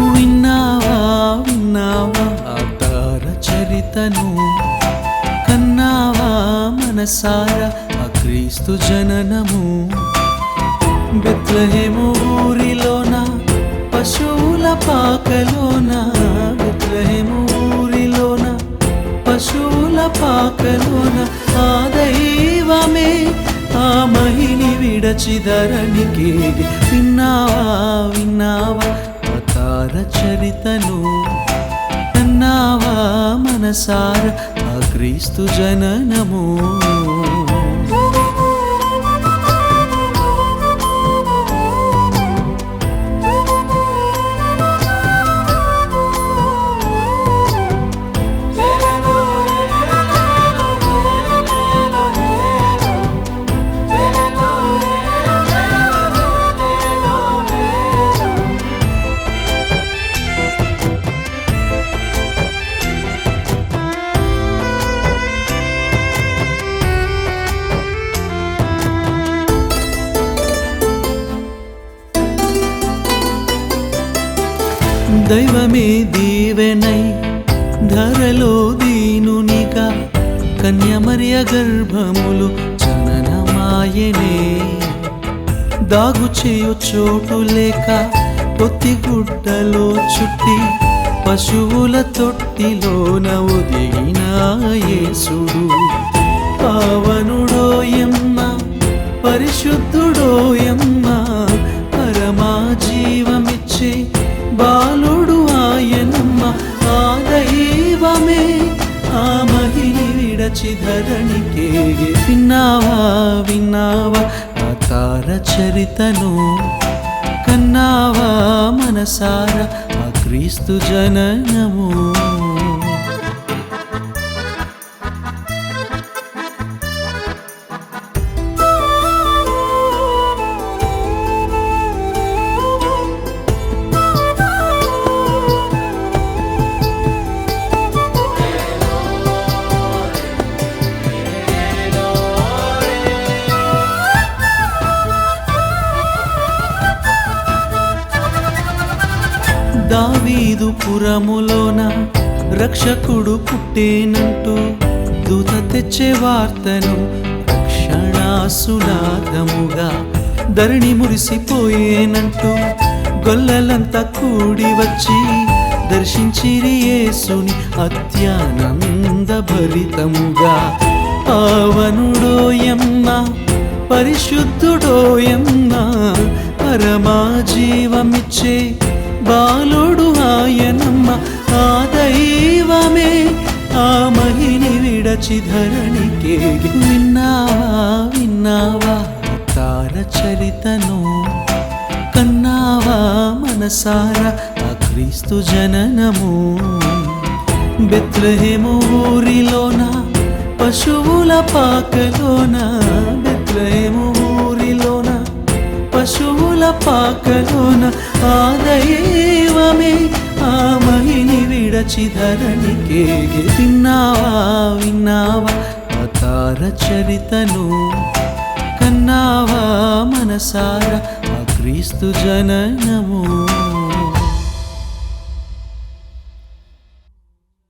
విన్నావా విన్నావా? ఆ చరితను కన్నావా మనసార? ఆ క్రీస్తు జననము బెత్లహేము ఊరిలోన? పశువుల పాకలోన? బెత్లహేము ఊరిలోన? పశువుల పాకలోన? ఆ దైవమే ఆ మహిని విడచిదరణికి విన్నావా విన్నావా? ఆ చరితను కన్నావా మనసార? ఆ క్రీస్తు జననము. దైవమే దీవెనై ధరలో దీనునిక కన్యమర్య గర్భములు చననమాయనే దాగు చేయు చోటు లేక పొత్తి గుడ్డలో చుట్టి పశువుల తొట్టిలోన పావనుడో యేసుడు. పావనుడోయమ్మ పరిశుద్ధుడోయమ్మ పరమా జీవమిచ్చే బా మహిని విడచి ధరణికే విన్నావా విన్నావా ఆ తార చరితను కన్నావా మనసార ఆ క్రీస్తు జననము? దావీదు పురములోన రక్షకుడు పుట్టేనంటూ దూత తెచ్చే వార్తను రక్షణాసునాదముగా ధరణి మురిసిపోయేనంటూ గొల్లలంతా కూడి వచ్చి దర్శించిరి యేసుని అత్యానంద భరితముగా. పావనుడోయమ్మ పరిశుద్ధుడోయమ్మ పరమా జీవమిచ్చే బాలుడు ఆయనమ్మ ఆ దైవమే. ఆ మహిని విడచి ధరణికే విన్నావా విన్నావా? తార చరితను కన్నావా మనసార? ఆ క్రీస్తు జననము బెత్లహేము ఊరిలోన? పశువుల పాకలోన? పశువుల పాకలోన ఆ దైవమే ఆ మహిని విడచి ధరణికే విన్నావా విన్నావా? ఆ చరితను కన్నావా మనసార? ఆ క్రీస్తు జననము.